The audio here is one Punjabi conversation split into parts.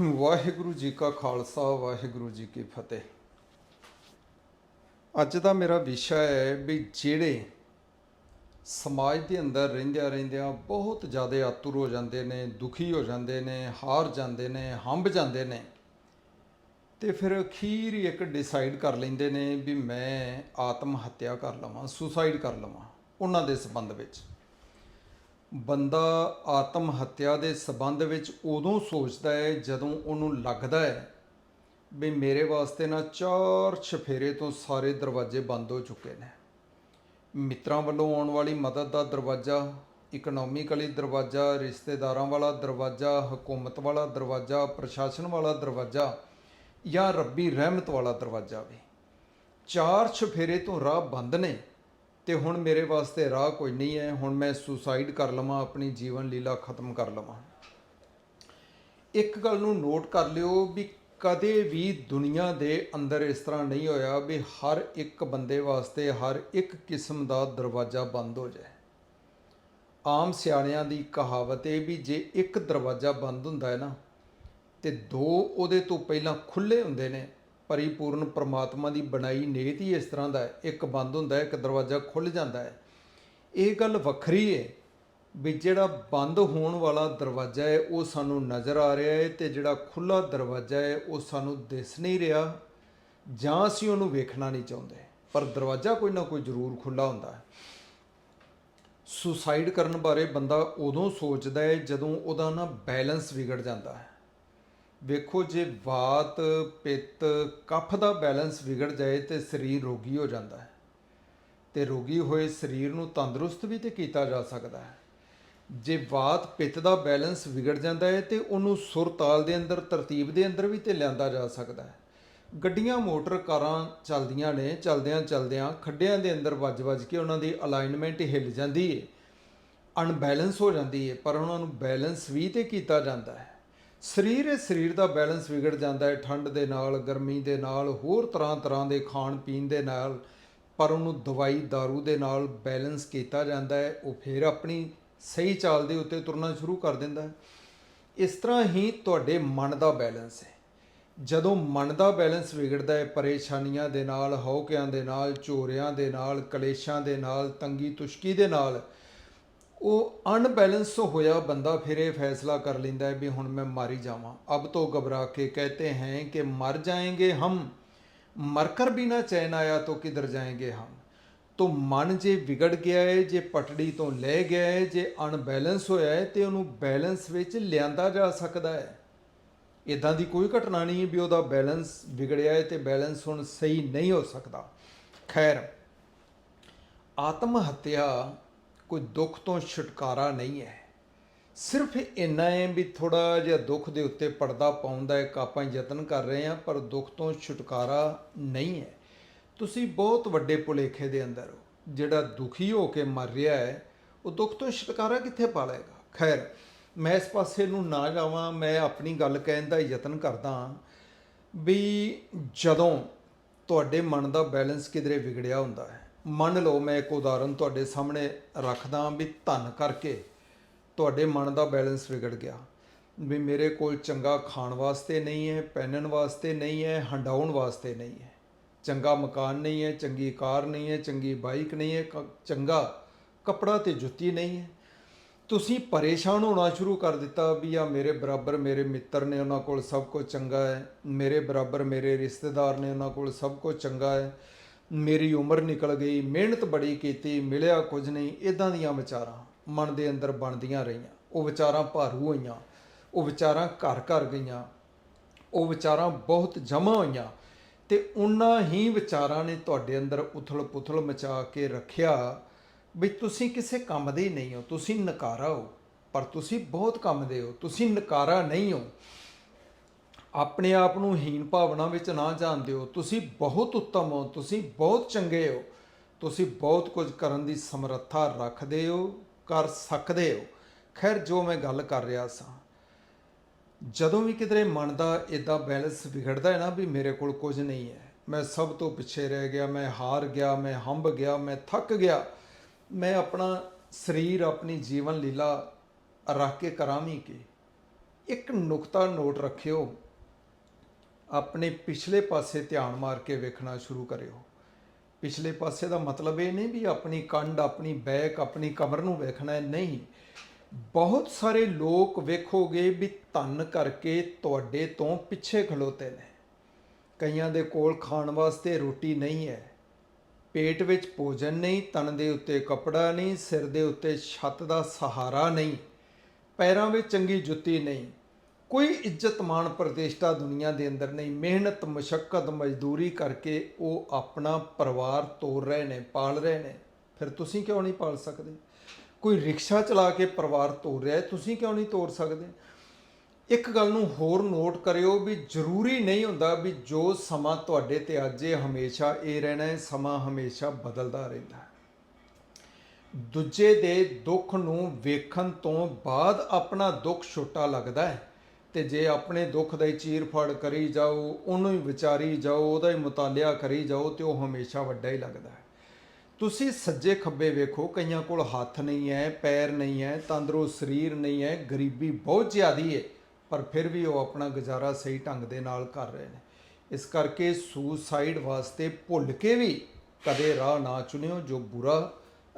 ਵਾਹਿਗੁਰੂ ਜੀ ਕਾ ਖਾਲਸਾ, ਵਾਹਿਗੁਰੂ ਜੀ ਕੀ ਫਤਿਹ। ਅੱਜ ਦਾ ਮੇਰਾ ਵਿਸ਼ਾ ਹੈ ਵੀ ਜਿਹੜੇ ਸਮਾਜ ਦੇ ਅੰਦਰ ਰਹਿੰਦਿਆਂ ਰਹਿੰਦਿਆਂ ਬਹੁਤ ਜ਼ਿਆਦਾ ਆਤੁਰ ਹੋ ਜਾਂਦੇ ਨੇ, ਦੁਖੀ ਹੋ ਜਾਂਦੇ ਨੇ, ਹਾਰ ਜਾਂਦੇ ਨੇ, ਹੰਬ ਜਾਂਦੇ ਨੇ, ਤੇ ਫਿਰ ਅਖੀਰ ਹੀ ਇੱਕ ਡਿਸਾਈਡ ਕਰ ਲੈਂਦੇ ਨੇ ਵੀ ਮੈਂ ਆਤਮ ਹੱਤਿਆ ਕਰ ਲਵਾਂ ਸੁਸਾਈਡ ਕਰ ਲਵਾਂ, ਉਹਨਾਂ ਦੇ ਸੰਬੰਧ ਵਿੱਚ। ਬੰਦਾ ਆਤਮ ਹੱਤਿਆ ਦੇ ਸਬੰਧ ਵਿੱਚ ਉਦੋਂ ਸੋਚਦਾ ਹੈ ਜਦੋਂ ਉਹਨੂੰ ਲੱਗਦਾ ਹੈ ਵੀ ਮੇਰੇ ਵਾਸਤੇ ਨਾ ਚਾਰ ਛਫੇਰੇ ਤੋਂ ਸਾਰੇ ਦਰਵਾਜ਼ੇ ਬੰਦ ਹੋ ਚੁੱਕੇ ਨੇ। ਮਿੱਤਰਾਂ ਵੱਲੋਂ ਆਉਣ ਵਾਲੀ ਮਦਦ ਦਾ ਦਰਵਾਜ਼ਾ, ਇਕਨੋਮਿਕਲੀ ਦਰਵਾਜ਼ਾ, ਰਿਸ਼ਤੇਦਾਰਾਂ ਵਾਲਾ ਦਰਵਾਜ਼ਾ, ਹਕੂਮਤ ਵਾਲਾ ਦਰਵਾਜ਼ਾ, ਪ੍ਰਸ਼ਾਸਨ ਵਾਲਾ ਦਰਵਾਜ਼ਾ ਜਾਂ ਰੱਬੀ ਰਹਿਮਤ ਵਾਲਾ ਦਰਵਾਜ਼ਾ ਵੀ। ਚਾਰ ਛਫੇਰੇ ਤੋਂ ਰਾਹ ਬੰਦ ਨੇ। ਤੇ ਹੁਣ ਮੇਰੇ ਵਾਸਤੇ ਰਾਹ ਕੋਈ ਨਹੀਂ ਹੈ। ਹੁਣ ਮੈਂ ਸੁਸਾਈਡ ਕਰ ਲਵਾਂ, ਆਪਣੀ ਜੀਵਨ ਲੀਲਾ ਖਤਮ ਕਰ ਲਵਾਂ। ਇੱਕ ਗੱਲ ਨੂੰ ਨੋਟ ਕਰ ਲਿਓ ਵੀ ਕਦੇ ਵੀ ਦੁਨੀਆ ਦੇ ਅੰਦਰ ਇਸ ਤਰ੍ਹਾਂ ਨਹੀਂ ਹੋਇਆ ਵੀ ਹਰ ਇੱਕ ਬੰਦੇ ਵਾਸਤੇ, ਹਰ ਇੱਕ ਕਿਸਮ ਦਾ ਦਰਵਾਜ਼ਾ ਬੰਦ ਹੋ ਜਾਏ। ਆਮ ਸਿਆਣਿਆਂ ਦੀ ਕਹਾਵਤ ਇਹ ਵੀ ਜੇ ਇੱਕ ਦਰਵਾਜ਼ਾ ਬੰਦ ਹੁੰਦਾ ਹੈ ਨਾ, ਤੇ ਦੋ ਉਹਦੇ ਤੋਂ ਪਹਿਲਾਂ ਖੁੱਲੇ ਹੁੰਦੇ ਨੇ ਪਰਿਪੂਰਨ ਪ੍ਰਮਾਤਮਾ ਦੀ ਬਣਾਈ ਨੇਤ ਹੀ ਇਸ ਤਰ੍ਹਾਂ ਦਾ ਇੱਕ ਬੰਦ ਹੁੰਦਾ ਇੱਕ ਦਰਵਾਜ਼ਾ ਖੁੱਲ ਜਾਂਦਾ ਹੈ। ਇਹ ਗੱਲ ਵੱਖਰੀ ਹੈ ਵੀ ਜਿਹੜਾ ਬੰਦ ਹੋਣ ਵਾਲਾ ਦਰਵਾਜ਼ਾ ਹੈ, ਉਹ ਸਾਨੂੰ ਨਜ਼ਰ ਆ ਰਿਹਾ ਹੈ ਤੇ ਜਿਹੜਾ ਖੁੱਲਾ ਦਰਵਾਜ਼ਾ ਹੈ, ਉਹ ਸਾਨੂੰ ਦਿਸ ਨਹੀਂ ਰਿਹਾ ਜਾਂ ਅਸੀਂ ਉਹਨੂੰ ਵੇਖਣਾ ਨਹੀਂ ਚਾਹੁੰਦੇ। ਪਰ ਦਰਵਾਜ਼ਾ ਕੋਈ ਨਾ ਕੋਈ ਜ਼ਰੂਰ ਖੁੱਲਾ ਹੁੰਦਾ ਹੈ। ਸੁਸਾਈਡ ਕਰਨ ਬਾਰੇ ਬੰਦਾ ਉਦੋਂ ਸੋਚਦਾ ਹੈ ਜਦੋਂ ਉਹਦਾ ਨਾ ਬੈਲੈਂਸ ਵਿਗੜ ਜਾਂਦਾ ਹੈ। ਵੇਖੋ ਜੇ ਵਾਤ ਪਿੱਤ, ਕਫ ਦਾ ਬੈਲੈਂਸ ਵਿਗੜ ਜਾਏ ਤੇ ਸਰੀਰ ਰੋਗੀ ਹੋ ਜਾਂਦਾ ਹੈ। ਤੇ ਰੋਗੀ ਹੋਏ ਸਰੀਰ ਨੂੰ ਤੰਦਰੁਸਤ ਵੀ ਤੇ ਕੀਤਾ ਜਾ ਸਕਦਾ ਹੈ। ਜੇ ਵਾਤ ਪਿੱਤ ਦਾ ਬੈਲੈਂਸ ਵਿਗੜ ਜਾਂਦਾ ਹੈ ਤੇ ਉਹਨੂੰ ਸੁਰ ਤਾਲ ਦੇ ਅੰਦਰ, ਤਰਤੀਬ ਦੇ ਅੰਦਰ ਵੀ ਤੇ ਲਿਆਂਦਾ ਜਾ ਸਕਦਾ ਹੈ। ਗੱਡੀਆਂ, ਮੋਟਰ ਕਾਰਾਂ ਚੱਲਦੀਆਂ ਨੇ, ਚਲਦਿਆਂ ਚਲਦਿਆਂ ਖੱਡਿਆਂ ਦੇ ਅੰਦਰ ਵੱਜ-ਵੱਜ ਕੇ ਉਹਨਾਂ ਦੀ ਅਲਾਈਨਮੈਂਟ ਹਿੱਲ ਜਾਂਦੀ ਹੈ ਅਨਬੈਲੈਂਸ ਹੋ ਜਾਂਦੀ ਹੈ ਪਰ ਉਹਨਾਂ ਨੂੰ ਬੈਲੈਂਸ ਵੀ ਤੇ ਕੀਤਾ ਜਾਂਦਾ ਹੈ। ਸਰੀਰ ਹੈ ਸਰੀਰ ਦਾ ਬੈਲੈਂਸ ਵਿਗੜ ਜਾਂਦਾ ਹੈ ਠੰਡ ਦੇ ਨਾਲ, ਗਰਮੀ ਦੇ ਨਾਲ, ਹੋਰ ਤਰ੍ਹਾਂ ਤਰ੍ਹਾਂ ਦੇ ਖਾਣ ਪੀਣ ਦੇ ਨਾਲ, ਪਰ ਉਹਨੂੰ ਦਵਾਈ दारू ਦੇ ਨਾਲ ਬੈਲੈਂਸ ਕੀਤਾ ਜਾਂਦਾ ਹੈ ਉਹ ਫਿਰ ਆਪਣੀ ਸਹੀ ਚਾਲ ਦੇ ਉੱਤੇ ਤੁਰਨਾ ਸ਼ੁਰੂ ਕਰ ਦਿੰਦਾ ਹੈ ਇਸ ਤਰ੍ਹਾਂ ਹੀ ਤੁਹਾਡੇ ਮਨ ਦਾ ਬੈਲੈਂਸ ਹੈ ਜਦੋਂ ਮਨ ਦਾ ਬੈਲੈਂਸ ਵਿਗੜਦਾ ਹੈ ਪਰੇਸ਼ਾਨੀਆਂ ਦੇ ਨਾਲ ਹੌਕਿਆਂ ਦੇ ਨਾਲ, ਝੋਰਿਆਂ ਦੇ ਨਾਲ, ਕਲੇਸ਼ਾਂ ਦੇ ਨਾਲ ਤੰਗੀ ਤੁਸ਼ਕੀ ਦੇ ਨਾਲ ਉਹ ਅਨਬੈਲੈਂਸ ਹੋਇਆ ਬੰਦਾ ਫਿਰ ਇਹ ਫੈਸਲਾ ਕਰ ਲੈਂਦਾ ਹੈ ਵੀ ਹੁਣ ਮੈਂ ਮਾਰੀ ਜਾਵਾਂ। ਅਬ ਤੋਂ ਘਬਰਾ ਕੇ ਕਹਤੇ ਹੈ ਕਿ ਮਰ ਜਾਏਗੇ ਹਮ। ਮਰਕਰ ਵੀ ਨਾ ਚੈਨ ਆਇਆ ਤੋ ਕਿਧਰ ਜਾਏਗੇ ਹਮ। ਤੋ ਮਨ ਜੇ ਵਿਗੜ ਗਿਆ ਹੈ, ਜੇ ਪਟੜੀ ਤੋਂ ਲੈ ਗਿਆ ਹੈ, ਜੇ ਅਨਬੈਲੈਂਸ ਹੋਇਆ ਹੈ, ਤੇ ਉਹਨੂੰ ਬੈਲੈਂਸ ਵਿੱਚ ਲਿਆਂਦਾ ਜਾ ਸਕਦਾ ਹੈ। ਇਦਾਂ ਦੀ ਕੋਈ ਘਟਨਾ ਨਹੀਂ ਵੀ ਉਹਦਾ ਬੈਲੈਂਸ ਵਿਗੜਿਆ ਹੈ ਤੇ ਬੈਲੈਂਸ ਹੁਣ ਸਹੀ ਨਹੀਂ ਹੋ ਸਕਦਾ। ਖੈਰ ਆਤਮ ਹੱਤਿਆ ਕੋਈ ਦੁੱਖ ਤੋਂ ਛੁਟਕਾਰਾ ਨਹੀਂ ਹੈ। ਸਿਰਫ ਇੰਨਾ ਹੈ ਵੀ ਥੋੜਾ ਜਿਹਾ ਦੁੱਖ ਦੇ ਉੱਤੇ ਪਰਦਾ ਪਾਉਣ ਦਾ ਇੱਕ ਆਪਾਂ ਯਤਨ ਕਰ ਰਹੇ ਹਾਂ, ਪਰ ਦੁੱਖ ਤੋਂ ਛੁਟਕਾਰਾ ਨਹੀਂ ਹੈ। ਤੁਸੀਂ ਬਹੁਤ ਵੱਡੇ ਭੁਲੇਖੇ ਦੇ ਅੰਦਰ ਹੋ। ਜਿਹੜਾ ਦੁਖੀ ਹੋ ਕੇ ਮਰ ਰਿਹਾ ਹੈ, ਉਹ ਦੁੱਖ ਤੋਂ ਛੁਟਕਾਰਾ ਕਿੱਥੇ ਪਾ ਲਏਗਾ ਖੈਰ, ਮੈਂ ਇਸ ਪਾਸੇ ਨੂੰ ਨਾ ਜਾਵਾਂ, ਮੈਂ ਆਪਣੀ ਗੱਲ ਕਹਿਣ ਦਾ ਯਤਨ ਕਰਦਾ ਵੀ ਜਦੋਂ ਤੁਹਾਡੇ ਮਨ ਦਾ ਬੈਲੈਂਸ ਕਿਧਰੇ ਵਿਗੜਿਆ ਹੁੰਦਾ ਹੈ ਮੰਨ ਲਓ ਮੈਂ ਇੱਕ ਉਦਾਹਰਨ ਤੁਹਾਡੇ ਸਾਹਮਣੇ ਰੱਖਦਾ ਵੀ ਧਨ ਕਰਕੇ ਤੁਹਾਡੇ ਮਨ ਦਾ ਬੈਲੈਂਸ ਵਿਗੜ ਗਿਆ। ਵੀ ਮੇਰੇ ਕੋਲ ਚੰਗਾ ਖਾਣ ਵਾਸਤੇ ਨਹੀਂ ਹੈ, ਪਹਿਨਣ ਵਾਸਤੇ ਨਹੀਂ ਹੈ, ਹੰਡਾਉਣ ਵਾਸਤੇ ਨਹੀਂ ਹੈ। ਚੰਗਾ ਮਕਾਨ ਨਹੀਂ ਹੈ, ਚੰਗੀ ਕਾਰ ਨਹੀਂ ਹੈ, ਚੰਗੀ ਬਾਈਕ ਨਹੀਂ ਹੈ, ਕ- ਚੰਗਾ ਕੱਪੜਾ ਤੇ ਜੁੱਤੀ ਨਹੀਂ ਹੈ। ਤੁਸੀਂ ਪਰੇਸ਼ਾਨ ਹੋਣਾ ਸ਼ੁਰੂ ਕਰ ਦਿੱਤਾ ਵੀ ਆ ਮੇਰੇ ਬਰਾਬਰ ਮੇਰੇ ਮਿੱਤਰ ਨੇ ਉਹਨਾਂ ਕੋਲ ਸਭ ਕੁਝ ਚੰਗਾ ਹੈ, ਮੇਰੇ ਬਰਾਬਰ ਮੇਰੇ ਰਿਸ਼ਤੇਦਾਰ ਨੇ ਉਹਨਾਂ ਕੋਲ ਸਭ ਕੁਝ ਚੰਗਾ ਹੈ। ਮੇਰੀ ਉਮਰ ਨਿਕਲ ਗਈ, ਮਿਹਨਤ ਬੜੀ ਕੀਤੀ, ਮਿਲਿਆ ਕੁਝ ਨਹੀਂ ਇਦਾਂ ਦੀਆਂ ਵਿਚਾਰਾਂ ਮਨ ਦੇ ਅੰਦਰ ਬਣਦੀਆਂ ਰਹੀਆਂ। ਉਹ ਵਿਚਾਰਾਂ ਭਾਰੂ ਹੋਈਆਂ, ਉਹ ਵਿਚਾਰਾਂ ਘਰ ਘਰ ਗਈਆਂ, ਉਹ ਵਿਚਾਰਾਂ ਬਹੁਤ ਜਮ੍ਹਾਂ ਹੋਈਆਂ ਤੇ ਉਹਨਾਂ ਹੀ ਵਿਚਾਰਾਂ ਨੇ ਤੁਹਾਡੇ ਅੰਦਰ ਉਥਲ-ਪੁਥਲ ਮਚਾ ਕੇ ਰੱਖਿਆ ਵੀ ਤੁਸੀਂ ਕਿਸੇ ਕੰਮ ਦੇ ਹੀ ਨਹੀਂ ਹੋ, ਤੁਸੀਂ ਨਕਾਰਾ ਹੋ, ਪਰ ਤੁਸੀਂ ਬਹੁਤ ਕੰਮ ਦੇ ਹੋ, ਤੁਸੀਂ ਨਕਾਰਾ ਨਹੀਂ ਹੋ। ਆਪਣੇ ਆਪ ਨੂੰ ਹੀਨ ਭਾਵਨਾ ਵਿੱਚ ਨਾ ਜਾਣਦੇ ਹੋ ਤੁਸੀਂ ਬਹੁਤ ਉੱਤਮ ਹੋ, ਤੁਸੀਂ ਬਹੁਤ ਚੰਗੇ ਹੋ। ਤੁਸੀਂ ਬਹੁਤ ਕੁਝ ਕਰਨ ਦੀ ਸਮਰੱਥਾ ਰੱਖਦੇ ਹੋ, ਕਰ ਸਕਦੇ ਹੋ। ਖੈਰ, ਜੋ ਮੈਂ ਗੱਲ ਕਰ ਰਿਹਾ ਸਾਂ, ਜਦੋਂ ਵੀ ਕਿਤੇ ਮਨ ਦਾ ਇਦਾਂ ਬੈਲੈਂਸ ਵਿਗੜਦਾ ਹੈ ਨਾ ਵੀ ਮੇਰੇ ਕੋਲ ਕੁਝ ਨਹੀਂ ਹੈ, ਮੈਂ ਸਭ ਤੋਂ ਪਿੱਛੇ ਰਹਿ ਗਿਆ, ਮੈਂ ਹਾਰ ਗਿਆ, ਮੈਂ ਹੰਬ ਗਿਆ, ਮੈਂ ਥੱਕ ਗਿਆ, ਮੈਂ ਆਪਣਾ ਸਰੀਰ, ਆਪਣੀ ਜੀਵਨ ਲੀਲਾ ਰੱਖ ਕੇ ਕਰਾਂ ਵੀ ਕੀ? ਇੱਕ ਨੁਕਤਾ ਨੋਟ ਰੱਖਿਓ। ਆਪਣੇ ਪਿਛਲੇ ਪਾਸੇ ਧਿਆਨ ਮਾਰ ਕੇ ਵੇਖਣਾ ਸ਼ੁਰੂ ਕਰਿਓ। ਪਿਛਲੇ ਪਾਸੇ ਦਾ ਮਤਲਬ ਇਹ ਨਹੀਂ ਵੀ ਆਪਣੀ ਕੰਡ, ਆਪਣੀ ਬੈਕ, ਆਪਣੀ ਕਮਰ ਨੂੰ ਵੇਖਣਾ ਹੈ। ਨਹੀਂ, ਬਹੁਤ ਸਾਰੇ ਲੋਕ ਵੇਖੋਗੇ ਵੀ ਧਨ ਕਰਕੇ ਤੁਹਾਡੇ ਤੋਂ ਪਿੱਛੇ ਖਲੋਤੇ ਨੇ। ਕਈਆਂ ਦੇ ਕੋਲ ਖਾਣ ਵਾਸਤੇ ਰੋਟੀ ਨਹੀਂ ਹੈ। ਪੇਟ ਵਿੱਚ ਭੋਜਨ ਨਹੀਂ, ਤਨ ਦੇ ਉੱਤੇ ਕੱਪੜਾ ਨਹੀਂ, ਸਿਰ ਦੇ ਉੱਤੇ ਛੱਤ ਦਾ ਸਹਾਰਾ ਨਹੀਂ, ਪੈਰਾਂ ਵਿੱਚ ਚੰਗੀ ਜੁੱਤੀ ਨਹੀਂ। ਕੋਈ ਇੱਜ਼ਤ ਮਾਣ ਪ੍ਰਤਿਸ਼ਠਾ ਦੁਨੀਆ ਦੇ ਅੰਦਰ ਨਹੀਂ, ਮਿਹਨਤ ਮੁਸ਼ਕਲ ਮਜ਼ਦੂਰੀ ਕਰਕੇ ਉਹ ਆਪਣਾ ਪਰਿਵਾਰ ਤੋਰ ਰਹੇ ਨੇ, ਪਾਲ ਰਹੇ ਨੇ। ਫਿਰ ਤੁਸੀਂ ਕਿਉਂ ਨਹੀਂ ਪਾਲ ਸਕਦੇ? ਕੋਈ ਰਿਕਸ਼ਾ ਚਲਾ ਕੇ ਪਰਿਵਾਰ ਤੋਰ ਰਿਹਾ ਤੁਸੀਂ ਕਿਉਂ ਨਹੀਂ ਤੋਰ ਸਕਦੇ? ਇੱਕ ਗੱਲ ਨੂੰ ਹੋਰ ਨੋਟ ਕਰਿਓ ਵੀ ਜ਼ਰੂਰੀ ਨਹੀਂ ਹੁੰਦਾ ਵੀ ਜੋ ਸਮਾਂ ਤੁਹਾਡੇ ਤੇ ਅੱਜ ਇਹ ਹਮੇਸ਼ਾ ਇਹ ਰਹਿਣਾ ਹੈ, ਸਮਾਂ ਹਮੇਸ਼ਾ ਬਦਲਦਾ ਰਹਿੰਦਾ ਹੈ। ਦੂਜੇ ਦੇ ਦੁੱਖ ਨੂੰ ਵੇਖਣ ਤੋਂ ਬਾਅਦ ਆਪਣਾ ਦੁੱਖ ਛੋਟਾ ਲੱਗਦਾ ਹੈ। ਤੇ ਜੇ ਆਪਣੇ ਦੁੱਖ ਦਾ ਹੀ ਚੀਰ ਫੜ ਕਰੀ ਜਾਓ, ਉਹਨੂੰ ਹੀ ਵਿਚਾਰੀ ਜਾਓ, ਉਹਦਾ ਹੀ ਮੁਤਾਲਿਆ ਕਰੀ ਜਾਓ, ਤੇ ਉਹ ਹਮੇਸ਼ਾ ਵੱਡਾ ਹੀ ਲੱਗਦਾ ਹੈ। ਤੁਸੀਂ ਸੱਜੇ ਖੱਬੇ ਵੇਖੋ, ਕਈਆਂ ਕੋਲ ਹੱਥ ਨਹੀਂ ਹੈ, ਪੈਰ ਨਹੀਂ ਹੈ, ਤੰਦਰੁਸਤ ਸਰੀਰ ਨਹੀਂ ਹੈ, ਗਰੀਬੀ ਬਹੁਤ ਜ਼ਿਆਦੀ ਹੈ ਪਰ ਫਿਰ ਵੀ ਉਹ ਆਪਣਾ ਗੁਜ਼ਾਰਾ ਸਹੀ ਢੰਗ ਦੇ ਨਾਲ ਕਰ ਰਹੇ ਨੇ। ਇਸ ਕਰਕੇ ਸੁਸਾਈਡ ਵਾਸਤੇ ਭੁੱਲ ਕੇ ਵੀ ਕਦੇ ਰਾਹ ਨਾ ਚੁਣਿਓ, ਜੋ ਬੁਰਾ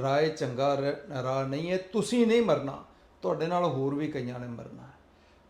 ਰਾਹ ਚੰਗਾ ਰ- ਰਾਹ ਨਹੀਂ ਹੈ, ਤੁਸੀਂ ਨਹੀਂ ਮਰਨਾ। ਤੁਹਾਡੇ ਨਾਲ ਹੋਰ ਵੀ ਕਈਆਂ ਨੇ ਮਰਨਾ